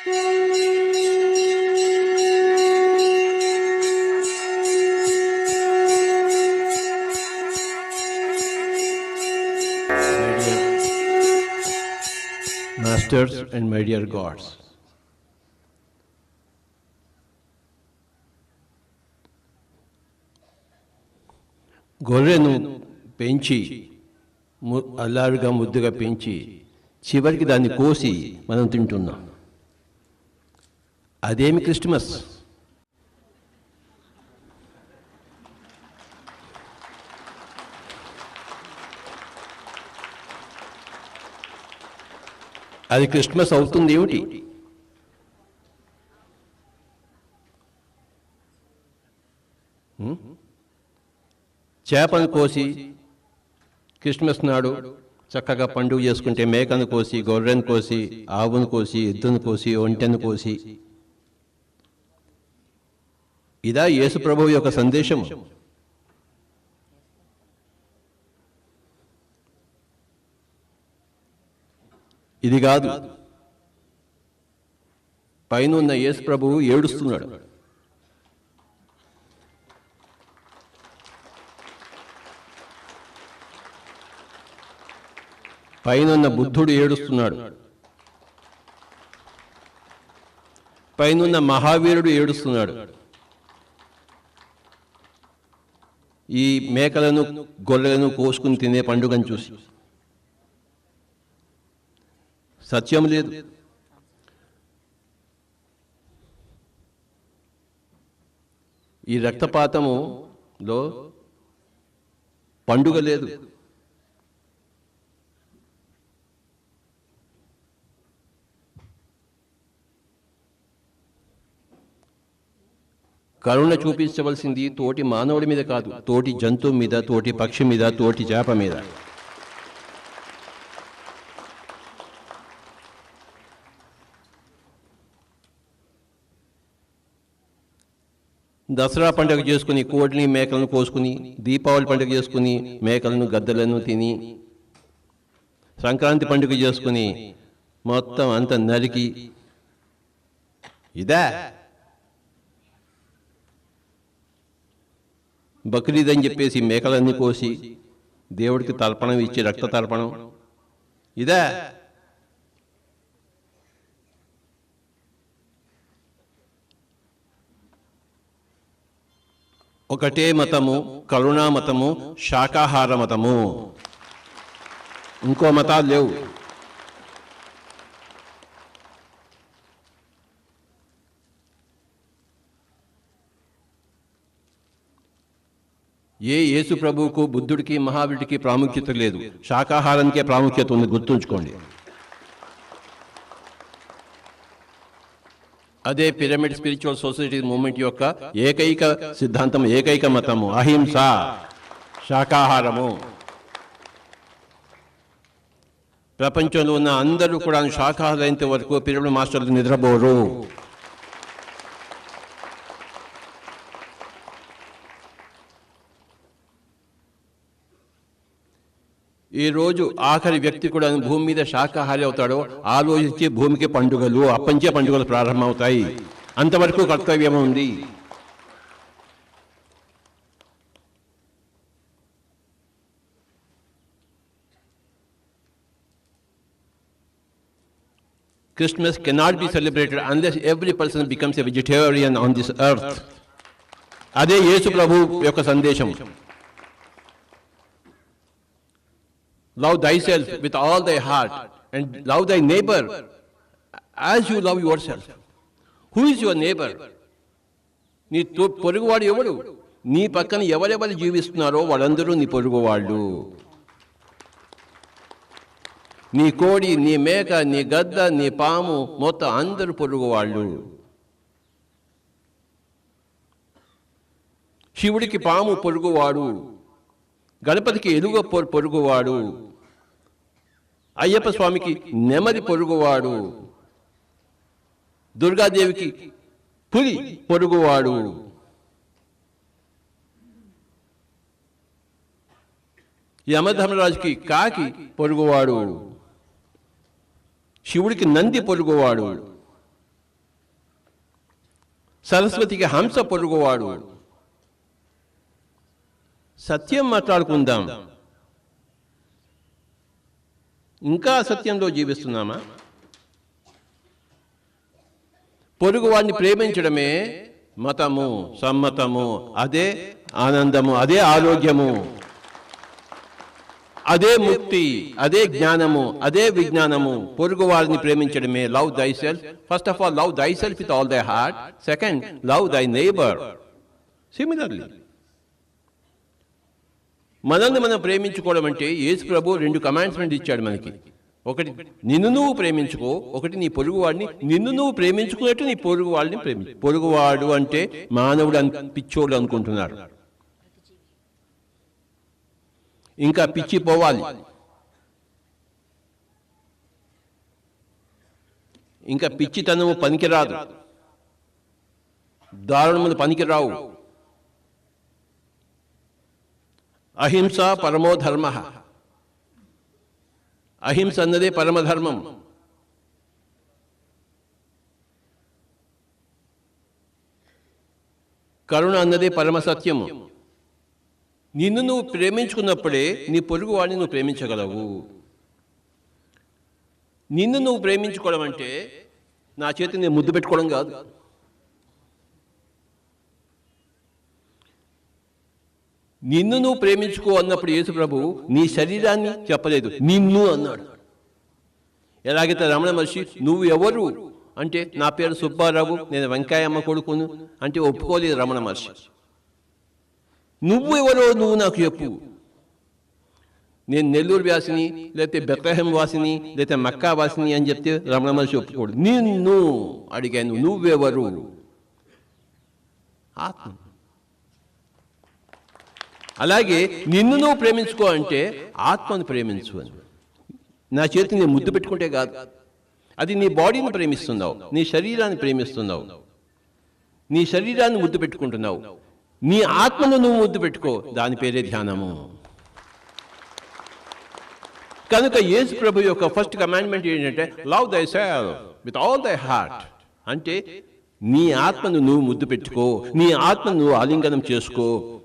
My dear masters and my dear gods. గొర్రెను పెంచి ము- అల్లారుగా ముద్దుగా పెంచి చివరికి దాన్ని కోసి మనం తింటున్నాం అదేమి క్రిస్మస్ అది క్రిస్మస్ అవుతుంది ఏమిటి? చేపను కోసి క్రిస్మస్ నాడు చక్కగా పండుగ చేసుకుంటే మేకను కోసి గొర్రెను కోసి ఆవును కోసి ఎద్దును కోసి ఒంటెను కోసి ఇదా యేసు ప్రభువు యొక్క సందేశం ఇది కాదు. పైన ఉన్న యేసు ప్రభువు ఏడుస్తున్నాడు. పైనున్న బుద్ధుడు ఏడుస్తున్నాడు. పైనున్న మహావీరుడు ఏడుస్తున్నాడు. ఈ మేకలను గొర్రెలను కోసుకుని తినే పండుగను చూసి. సత్యం లేదు. ఈ రక్తపాతములో పండుగ లేదు. కరుణ చూపించవలసింది తోటి మానవుడి మీద కాదు తోటి జంతువు మీద తోటి పక్షి మీద తోటి చేప మీద. దసరా పండుగ చేసుకుని కోడిని మేకలను కోసుకుని దీపావళి పండుగ చేసుకుని మేకలను గద్దలను తిని సంక్రాంతి పండుగ చేసుకుని మొత్తం అంత నరికి. ఇదే? బక్రీద్ అని చెప్పేసి మేకలన్నీ కోసి దేవుడికి తర్పణం ఇచ్చి రక్త తర్పణం. ఇదే? ఒకటే మతము కరుణామతము శాకాహార మతము. ఇంకో మతాలు లేవు. ఏ యేసు ప్రభువుకు బుద్ధుడికి మహావీరుడికి ప్రాముఖ్యత లేదు. శాకాహారానికే ప్రాముఖ్యత ఉంది. గుర్తుంచుకోండి. అదే పిరమిడ్ స్పిరిచువల్ సొసైటీ మూమెంట్ యొక్క ఏకైక సిద్ధాంతం ఏకైక మతము. అహింస. శాకాహారము. ప్రపంచంలో ఉన్న అందరూ కూడా శాకాహారైనంత వరకు పిరమిడ్ మాస్టర్లు నిద్రపోరు. ఈ రోజు ఆఖరి వ్యక్తి కూడా భూమి మీద శాకాహారి అవుతాడో ఆలోచించి భూమికి పండుగలు అప్పంచే పండుగలు ప్రారంభమవుతాయి. అంతవరకు కర్తవ్యం ఉంది. Christmas cannot be celebrated unless every person becomes a vegetarian on this earth. అదే యేసు ప్రభు యొక్క సందేశం. Love thyself with all thy heart and love thy neighbor as you love yourself. Who is your neighbor? నీ తో- పొరుగువాడు ఎవడు నీ పక్కన ఎవరెవరు జీవిస్తున్నారో వాళ్ళందరూ నీ పొరుగువాళ్ళు నీ కోడి నీ మేక నీ గద్ద నీ పాము మొత్తం అందరూ పొరుగువాళ్ళు శివుడికి పాము పొరుగువాడు గణపతికి ఎలుగ పొరుగువాడు. అయ్యప్ప స్వామికి నెమది పొరుగువాడు. దుర్గాదేవికి పులి పొరుగువాడు. యమధర్మరాజుకి కాకి పొరుగువాడు. శివుడికి నంది పొరుగువాడు. సరస్వతికి హంస పొరుగువాడు. సత్యం మాట్లాడుకుందాం. ఇంకా సత్యంలో జీవిస్తున్నామా? పొరుగువాడిని ప్రేమించడమే మతము సమ్మతము అదే ఆనందము అదే ఆరోగ్యము అదే ముక్తి అదే జ్ఞానము అదే విజ్ఞానము. పొరుగు వారిని ప్రేమించడమే. Love thy self first of all love thy self with all thy heart second love thy neighbour similarly మనల్ని మనం ప్రేమించుకోవడం అంటే యేసు ప్రభు రెండు కమాండ్స్మెంట్ ఇచ్చాడు మనకి. ఒకటి నిన్ను నువ్వు ప్రేమించుకో ఒకటి నీ పొరుగువాడిని నిన్ను నువ్వు ప్రేమించుకున్నట్టు నీ పొరుగువాడిని ప్రేమి పొరుగువాడు అంటే మానవుడు అని పిచ్చోడు అనుకుంటున్నారు. ఇంకా పిచ్చి పోవాలి. ఇంకా పిచ్చితనము పనికిరాదు. దారుణములు పనికిరావు. అహింస పరమో ధర్మ అహింస అన్నదే పరమధర్మం. కరుణ అన్నదే పరమసత్యము నిన్ను నువ్వు ప్రేమించుకున్నప్పుడే నీ పొరుగు వాడిని నువ్వు ప్రేమించగలవు. నిన్ను నువ్వు ప్రేమించుకోవడం అంటే నా చేతి నేను ముద్దు పెట్టుకోవడం కాదు. నిన్ను నువ్వు ప్రేమించుకో అన్నప్పుడు యేసు ప్రభు నీ శరీరాన్ని చెప్పలేదు. నిన్ను అన్నాడు. ఎలాగైతే రమణ మహర్షి నువ్వు ఎవరు? అంటే నా పేరు సుబ్బారావు నేను వెంకాయమ్మ కొడుకును అంటే ఒప్పుకోలేదు రమణ మహర్షి. నువ్వు ఎవరో నువ్వు నాకు చెప్పు. నేను నెల్లూరు వ్యాసిని లేకపోతే బెత్లహెం వాసిని లేకపోతే మక్కా వాసిని అని చెప్తే రమణ మహర్షి ఒప్పుకోడు. నిన్ను అడిగాను నువ్వెవరు ఆత్మ. అలాగే నిన్ను నువ్వు ప్రేమించుకో అంటే ఆత్మను ప్రేమించు అని. నా చేతిని నేను ముద్దు పెట్టుకుంటే కాదు. అది నీ బాడీని ప్రేమిస్తున్నావు నీ శరీరాన్ని ప్రేమిస్తున్నావు. నీ శరీరాన్ని ముద్దు పెట్టుకుంటున్నావు. నీ ఆత్మను నువ్వు ముద్దు పెట్టుకో. దాని పేరే ధ్యానము. కనుక యేసు ప్రభు యొక్క ఫస్ట్ కమాండ్మెంట్ ఏంటంటే love thy self with all thy heart అంటే నీ ఆత్మను నువ్వు ముద్దు పెట్టుకో నీ ఆత్మను నువ్వు ఆలింగనం చేసుకో.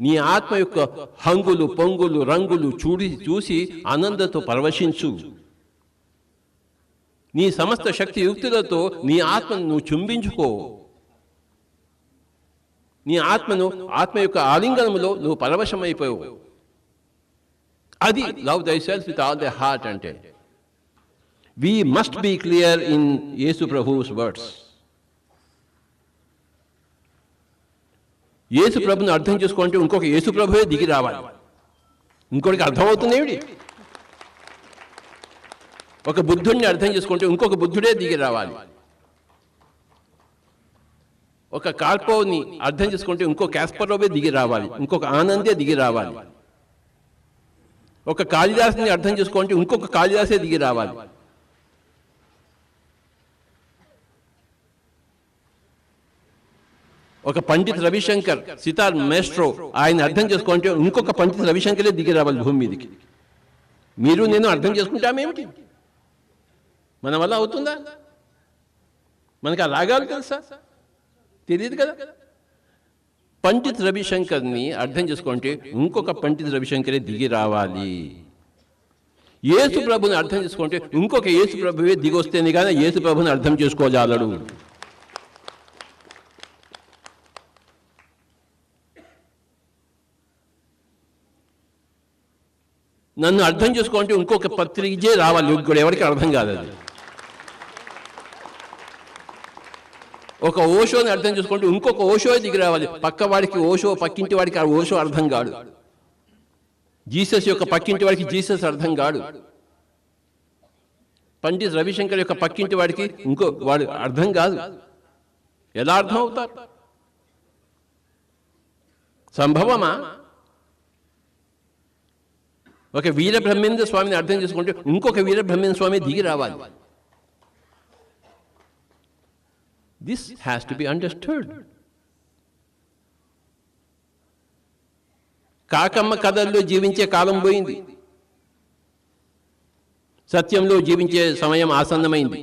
నీ ఆత్మ యొక్క హంగులు పొంగులు రంగులు చూడి చూసి ఆనందంతో పరవశించు. నీ సమస్త శక్తి యుక్తులతో నీ ఆత్మను నువ్వు చుంబించుకో. నీ ఆత్మను ఆత్మ యొక్క ఆలింగనములో నువ్వు పరవశమైపోయావు అది love thy self with all the heart అంటే. We must be clear in Yesu Prabhu's words Yesu ప్రభుని అర్థం చేసుకుంటే ఇంకొక యేసు ప్రభువే దిగి రావాలి ఇంకొకటి అర్థమవుతుంది ఏమిటి ఒక బుద్ధుడిని అర్థం చేసుకుంటే ఇంకొక బుద్ధుడే దిగి రావాలి ఒక కార్పోని అర్థం చేసుకుంటే ఇంకో క్యాస్పరోవే దిగి రావాలి ఇంకొక ఆనందే దిగి రావాలి ఒక కాళిదాసుని అర్థం చేసుకుంటే ఇంకొక కాళిదాసే దిగి రావాలి ఒక పండిత్ రవిశంకర్ సితార్ మేస్ట్రో ఆయన అర్థం చేసుకుంటే ఇంకొక పండిత్ రవిశంకరే దిగి రావాలి భూమి మీదకి. మీరు నేను అర్థం చేసుకుంటామేమిటి మన వల్ల అవుతుందా? మనకి ఆ రాగాలు తెలుసా తెలియదు కదా? పండిత్ రవిశంకర్ని అర్థం చేసుకుంటే ఇంకొక పండిత్ రవిశంకరే దిగి రావాలి. యేసు ప్రభుని అర్థం చేసుకుంటే ఇంకొక యేసు ప్రభువే దిగి వస్తేనే కానీ యేసు ప్రభుని అర్థం చేసుకోజాలడు నన్ను అర్థం చేసుకుంటే ఇంకొక పత్రికే రావాలి. కూడా ఎవరికి అర్థం కాదు అది. ఒక ఓషోని అర్థం చేసుకుంటే ఇంకొక ఓషో దిగి రావాలి. పక్క వాడికి ఓషో పక్కింటి వాడికి ఆ ఓషో అర్థం కాడు. జీసస్ యొక్క పక్కింటి వాడికి జీసస్ అర్థం కాడు. పండిత్ రవిశంకర్ యొక్క పక్కింటి వాడికి ఇంకో వాడు అర్థం కాదు. ఎలా అర్థం అవుతారు. సంభవమా? ఒక వీరబ్రహ్మేంద్ర స్వామిని అర్థం చేసుకుంటే ఇంకొక వీరబ్రహ్మేంద్ర స్వామి దిగి రావాలి. This has to be understood కాకమ్మ కథల్లో జీవించే కాలం పోయింది. సత్యంలో జీవించే సమయం ఆసన్నమైంది.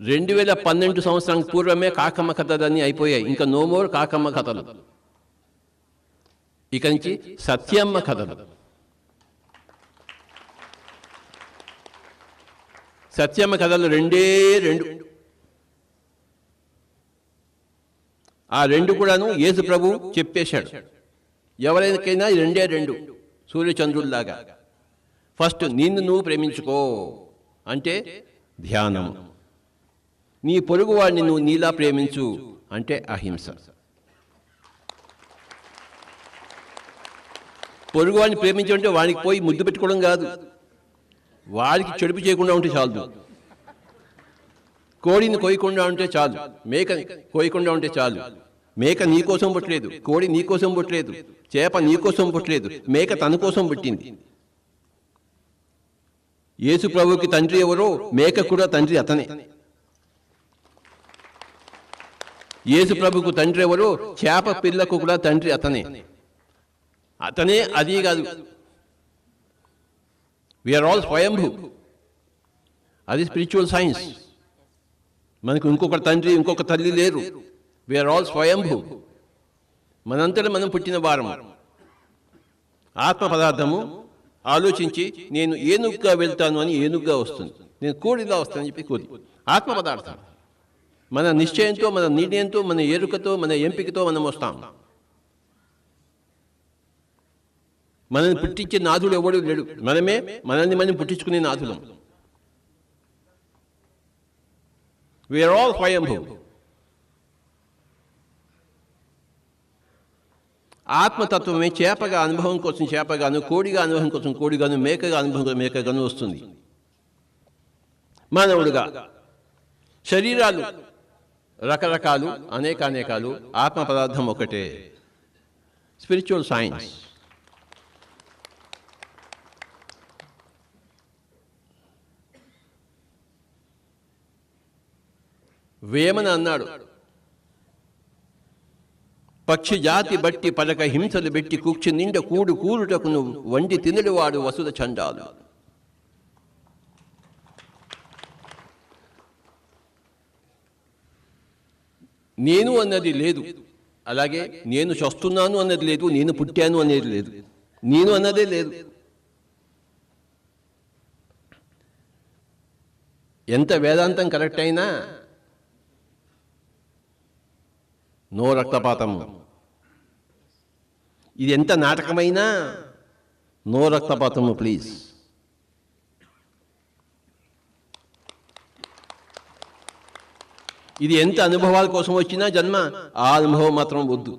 రెండు వేల పన్నెండు సంవత్సరానికి పూర్వమే కాకమ్మ కథలన్నీ అయిపోయాయి. ఇంకా నోమోర్ కాకమ్మ కథలు. ఇక నుంచి సత్యమ్మ కథలు. సత్యమ్మ కథలు రెండే రెండు. ఆ రెండు కూడాను యేసు ప్రభు చెప్పేశాడు. ఎవరికైనా రెండే రెండు. సూర్యచంద్రుల్లాగా. ఫస్ట్ నిన్ను నువ్వు ప్రేమించుకో. అంటే ధ్యానం నీ పొరుగువాడిని నువ్వు నీలా ప్రేమించు అంటే అహింస. పొరుగువాడిని ప్రేమించమంటే వాడికి పోయి ముద్దు పెట్టుకోవడం కాదు. వాడికి చెడుపు చేయకుండా ఉంటే చాలు. కోడిని కోయకుండా ఉంటే చాలు. మేక కోయకుండా ఉంటే చాలు. మేక నీ కోసం పుట్టలేదు. కోడి నీ కోసం పుట్టలేదు. చేప నీ కోసం పుట్టలేదు. మేక తన కోసం పుట్టింది. యేసు ప్రభుకి తండ్రి ఎవరో మేక కూడా తండ్రి అతనే. యేసు ప్రభుకు తండ్రి ఎవరు? చేప పిల్లకు కూడా తండ్రి అతనే. అతనే అది కాదు. వీఆర్ ఆల్ స్వయంభూ. అది స్పిరిచువల్ సైన్స్ మనకు ఇంకొక తండ్రి ఇంకొక తల్లి లేరు. వీఆర్ ఆల్ స్వయంభూ. మనంతటా మనం పుట్టిన వారం. ఆత్మ పదార్థము ఆలోచించి నేను ఏనుగుగా వెళ్తాను అని ఏనుగుగా వస్తుంది. నేను కోడిలా వస్తానని చెప్పి కోడి ఆత్మ పదార్థం మన నిశ్చయంతో మన నిర్ణయంతో మన ఎరుకతో మన ఎంపికతో మనం వస్తాం. మనల్ని పుట్టించే నాథుడు ఎవడు లేడు. మనమే మనల్ని మనం పుట్టించుకునే నాథులం వీఆర్ ఆల్ స్వయంభూ. ఆత్మతత్వమే చేపగా అనుభవం కోసం చేపగాను కోడిగా అనుభవం కోసం కోడిగాను మేకగా అనుభవం కోసం మేకగాను వస్తుంది. మానవుడుగా శరీరాలు రకరకాలు అనేక అనేకాలు ఆత్మ పదార్థం ఒకటే. స్పిరిచువల్ సైన్స్ వేమన అన్నాడు పక్షి జాతి బట్టి పలక హింసలు పెట్టి కూర్చి నిండ కూడు కూరుటకును వండి తినడువాడు వసుద చండాలు. నేను అన్నది లేదు. అలాగే నేను చస్తున్నాను అన్నది లేదు నేను పుట్టాను అనేది లేదు. నేను అన్నదే లేదు. ఎంత వేదాంతం కరెక్ట్ అయినా నో రక్తపాతం ఇది ఎంత నాటకమైనా నో రక్తపాతము ప్లీజ్ ఇది ఎంత అనుభవాల కోసం వచ్చినా జన్మ ఆ అనుభవం మాత్రం వద్దు.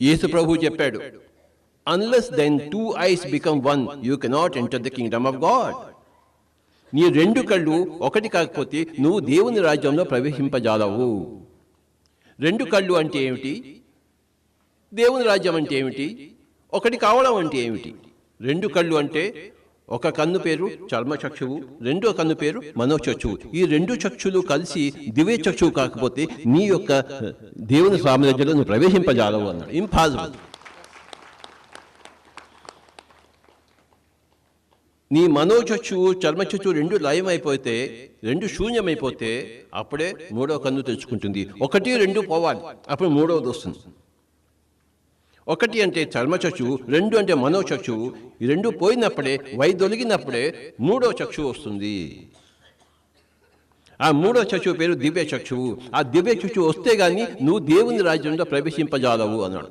యేసు ప్రభు చెప్పాడు unless then two eyes become one you cannot enter the kingdom of God నీ రెండు కళ్ళు ఒకటి కాకపోతే నువ్వు దేవుని రాజ్యంలో ప్రవేశింపజాలవు. రెండు కళ్ళు అంటే ఏమిటి? దేవుని రాజ్యం అంటే ఏమిటి? ఒకటి కావడం అంటే ఏమిటి? రెండు కళ్ళు అంటే ఒక కన్ను పేరు చర్మచక్షువు రెండో కన్ను పేరు మనోచక్షువు. ఈ రెండు చక్షులు కలిసి దివ్య చక్షువు కాకపోతే నీ యొక్క దేవుని సామ్రాజ్యంలో నువ్వు ప్రవేశింపజాలవు అన్నాడు. ఇంపాసిబుల్. నీ మనోచక్షువు చర్మచచ్చు రెండు లయమైపోతే రెండు శూన్యమైపోతే అప్పుడే మూడో కన్ను తెచ్చుకుంటుంది ఒకటి రెండు పోవాలి. అప్పుడు మూడవది వస్తుంది. ఒకటి అంటే చర్మచచ్చు రెండు అంటే మనోచచ్చు ఈ రెండు పోయినప్పుడే వైదొలిగినప్పుడే మూడో చక్షువు వస్తుంది. ఆ మూడో చక్షువు పేరు దివ్య చక్షువు. ఆ దివ్య చక్షువు వస్తే గాని నువ్వు దేవుని రాజ్యంలో ప్రవేశింపజాలవు అన్నాడు.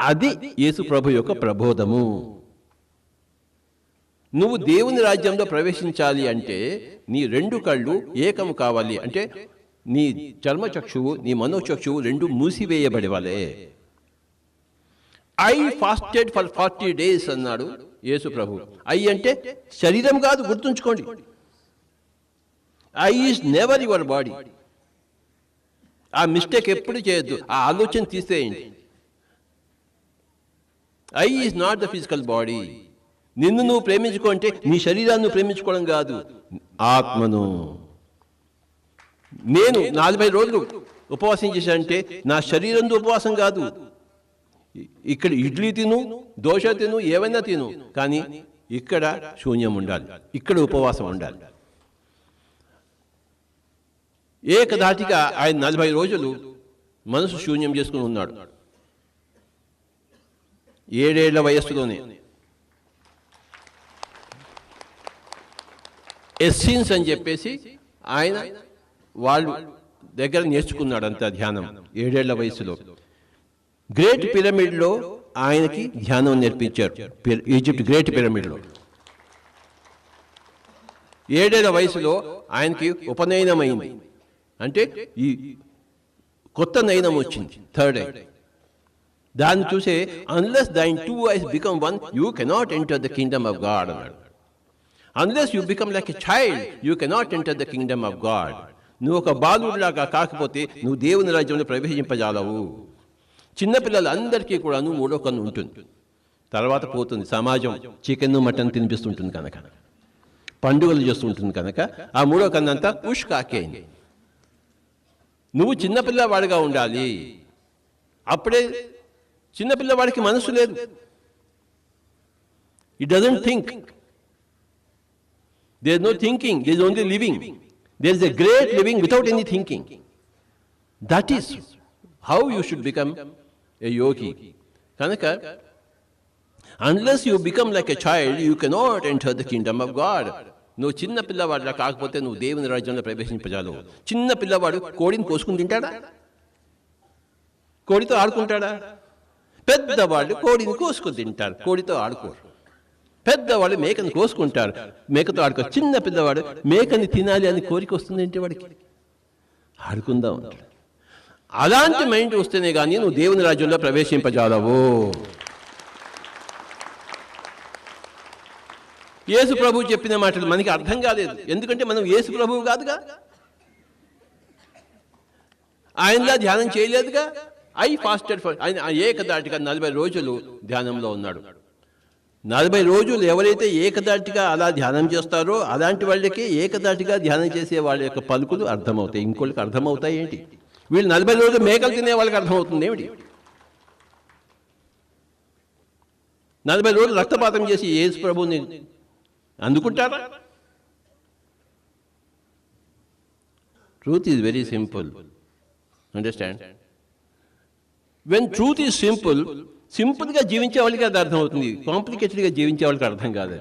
అది యేసు ప్రభు యొక్క ప్రబోధము. నువ్వు దేవుని రాజ్యంలో ప్రవేశించాలి అంటే నీ రెండు కళ్ళు ఏకము కావాలి అంటే నీ చర్మచక్షువు నీ మనోచక్షువు రెండు మూసివేయబడవాలే. I fasted for forty days అన్నాడు యేసు ప్రభు. ఐ అంటే శరీరం కాదు గుర్తుంచుకోండి. I is never your body ఆ మిస్టేక్ ఎప్పుడు చేయొద్దు ఆ ఆలోచన తీసేయండి. I is not the physical body నిన్ను నువ్వు ప్రేమించుకో అంటే నీ శరీరాన్ని ప్రేమించుకోవడం కాదు. ఆత్మను. నేను నలభై రోజులు ఉపవాసం చేశానంటే నా శరీరంతో ఉపవాసం కాదు. ఇక్కడ ఇడ్లీ తిను దోశ తిను ఏవైనా తిను. కానీ ఇక్కడ శూన్యం ఉండాలి. ఇక్కడ ఉపవాసం ఉండాలి. ఏకధాటిగా ఆయన నలభై రోజులు మనసు శూన్యం చేసుకుని ఉన్నాడు. ఏడేళ్ళ వయస్సులోనే ఎస్సిన్స్ అని చెప్పేసి ఆయన వాళ్ళు దగ్గర నేర్చుకున్నాడు అంత ధ్యానం ఏడేళ్ళ వయసులో. గ్రేట్ పిరమిడ్లో ఆయనకి ధ్యానం నేర్పించారు. ఈజిప్ట్ గ్రేట్ పిరమిడ్లో ఏడేళ్ళ వయసులో ఆయనకి ఉపనయనం అయింది అంటే ఈ కొత్త నయనం వచ్చింది థర్డ్ ఐ దాన్ని చూసే unless thine two eyes become one you cannot enter the kingdom of God అన్నాడు. Unless you become like a child you cannot enter the kingdom of God నువ్వు ఒక బాలుడిలాగా కాకపోతే నువ్వు దేవుని రాజ్యంలో ప్రవేశింపజాలవు. చిన్నపిల్లలందరికీ కూడాను మూడో కన్ను ఉంటుంది. తర్వాత పోతుంది సమాజం. చికెన్ మటన్ తినిపిస్తుంటుంది కనుక. పండుగలు చేస్తుంటుంది కనుక. ఆ మూడో కన్ను అంతా ఉష్ కాకేయింది నువ్వు చిన్నపిల్లవాడిగా ఉండాలి. అప్పుడే చిన్నపిల్లవాడికి మనసు లేదు. It doesn't think there no thinking there is only living there is a great living without any thinking that is how you should become a yogi కనుక unless you become like a child you cannot enter the kingdom of God నువ్వు చిన్న పిల్లవాడిలా కాకపోతే నువ్వు దేవుని రాజ్యంలో ప్రవేశింపజాలు చిన్న పిల్లవాడు కోడిని కోసుకుని తింటాడా కోడితో ఆడుకుంటాడా పెద్దవాళ్ళు కోడిని కోసుకుని తింటారు కోడితో ఆడుకోరు పెద్దవాడు మేకని కోసుకుంటారు మేకతో ఆడుకో. చిన్న పెద్దవాడు మేకని తినాలి అని కోరిక వస్తుంది ఏంటి వాడికి? ఆడుకుందాం అంటాడు. అలాంటి మైండ్ వస్తేనే కానీ నువ్వు దేవుని రాజ్యంలో ప్రవేశింపజాలవు. యేసు ప్రభు చెప్పిన మాటలు మనకి అర్థం కాలేదు. ఎందుకంటే మనం యేసు ప్రభువు కాదుగా? ఆయనలా ధ్యానం చేయలేదుగా? ఐ ఫాస్టెడ్ ఫర్ ఆయన ఏకదాటిగా నలభై రోజులు ధ్యానంలో ఉన్నాడు. నలభై రోజులు ఎవరైతే ఏకదాటిగా అలా ధ్యానం చేస్తారో అలాంటి వాళ్ళకి ఏకదాటిగా ధ్యానం చేసే వాళ్ళ యొక్క పలుకులు అర్థమవుతాయి. ఇంకోళ్ళకి అర్థమవుతాయి ఏంటి? వీళ్ళు నలభై రోజులు మేకలు తినే వాళ్ళకి అర్థమవుతుంది ఏమిటి? నలభై రోజులు రక్తపాతం చేసి ఏసు ప్రభుని అందుకుంటారా? Truth is very simple understand when truth is simple సింపుల్గా జీవించే వాళ్ళకి అది అర్థమవుతుంది. కాంప్లికేటెడ్గా జీవించే వాళ్ళకి అర్థం కాదు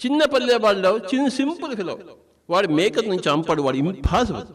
చిన్న పల్లె వాళ్ళు చిన్న సింపుల్ ఫిలో వాడు మేకప్ నుంచి చంపడు వాడు ఇంపాసిబుల్.